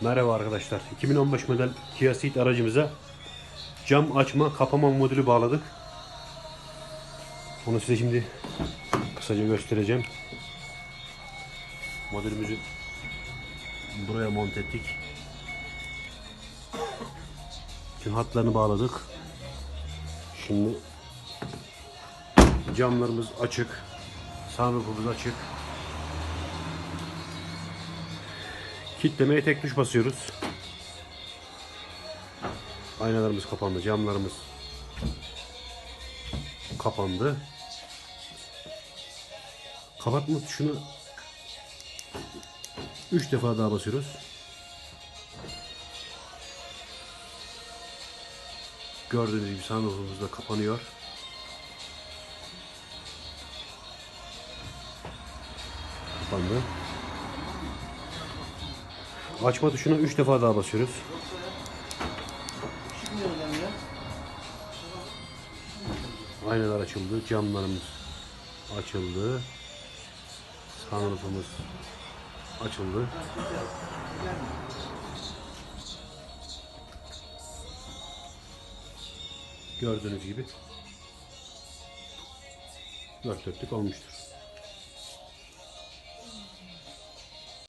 Merhaba arkadaşlar. 2015 model Kia Ceed aracımıza cam açma kapama modülü bağladık. Onu size şimdi kısaca göstereceğim. Modülümüzü buraya monte ettik. Tüm hatlarını bağladık. Şimdi camlarımız açık. Sunroofumuz açık. Kitlemeye tek tuş basıyoruz. Aynalarımız kapandı, camlarımız kapandı. Kapatma tuşuna 3 defa daha basıyoruz. Gördüğünüz gibi sunroofumuz da kapanıyor. Kapandı. Açma tuşuna 3 defa daha basıyoruz. Aynalar açıldı, camlarımız açıldı. Sunroofumuz açıldı. Gördüğünüz gibi dört dörtlük olmuştur.